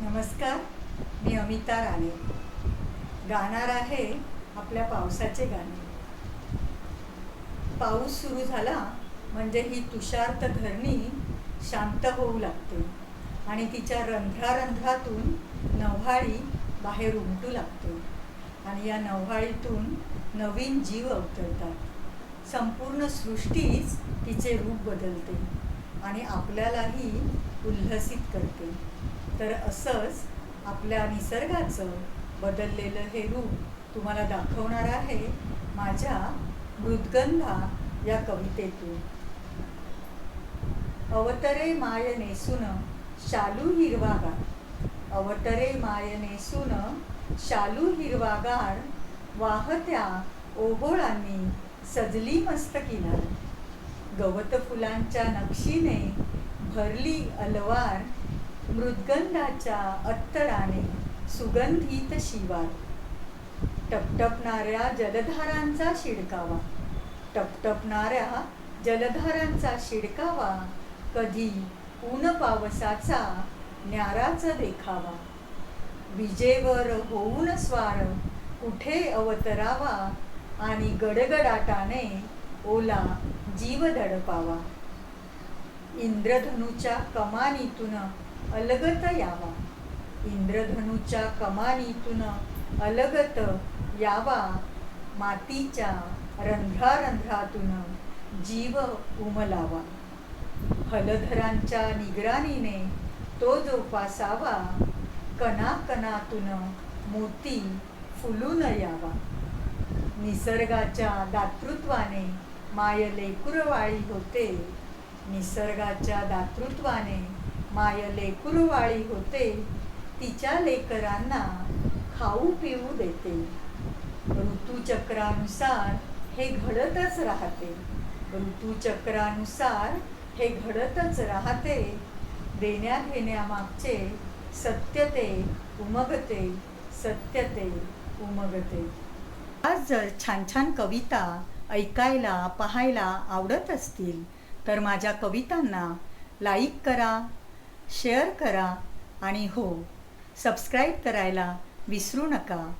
नमस्कार मी अमिता राणे. गाणार आहे आपल्या पावसाचे गाणे. पाऊस सुरू झाला म्हणजे ही तुषार्त धरणी शांत होऊ लागते आणि तिच्या रंध्रारंध्रातून नव्हाळी बाहेर उमटू लागते आणि या नव्हाळीतून नवीन जीव अवतरतात. संपूर्ण सृष्टीच तिचे रूप बदलते. आणि आपल्यालाही उल्हसित करते. तर असंच आपल्या निसर्गाचं बदललेलं हे रूप तुम्हाला दाखवणार आहे माझ्या मृदगंधा या कवितेतून. अवतरे माय नेसून शालू हिरवागार. अवतरे माय नेसून शालू हिरवागार वाहत्या ओहोळांनी सजली मस्त किनार गवत फुलांच्या नक्षीने भरली अलवार मृदगंधाच्या अत्तराने सुगंधित शिवार. टपटपणाऱ्या जलधारांचा शिडकावा. टपटपणाऱ्या जलधारांचा शिडकावा. कधी ऊन पावसाचा न्याराचा देखावा. विजेवर होऊन स्वार कुठे अवतरावा आणि गडगडाटाने ओला जीव दडपावा. इंद्रधनुच्या कमानीतून अलगत यावा. इंद्रधनुच्या कमानीतून अलगत यावा. मातीच्या रंध्रारंध्रातून जीव उमलावा. हलधरांच्या निगराणीने तो जोपासावा. कणाकणातून मोती फुलून यावा. निसर्गाच्या दातृत्वाने माय लेकुरवाळी होते. निसर्गाच्या दातृत्वाने माय लेकुरवाळी होते. तिच्या लेकरांना खाऊ पिऊ देते. ऋतुचक्रानुसार हे घडतच राहते. ऋतुचक्रानुसार हे घडतच राहते. देण्या घेण्यामागचे सत्यते उमगते सत्यते उमगते. आज जर छान छान कविता ऐकायला पाहायला आवडत असतील तर माझ्या कवितांना लाईक करा शेअर करा आणि हो सबस्क्राईब करायला विसरू नका.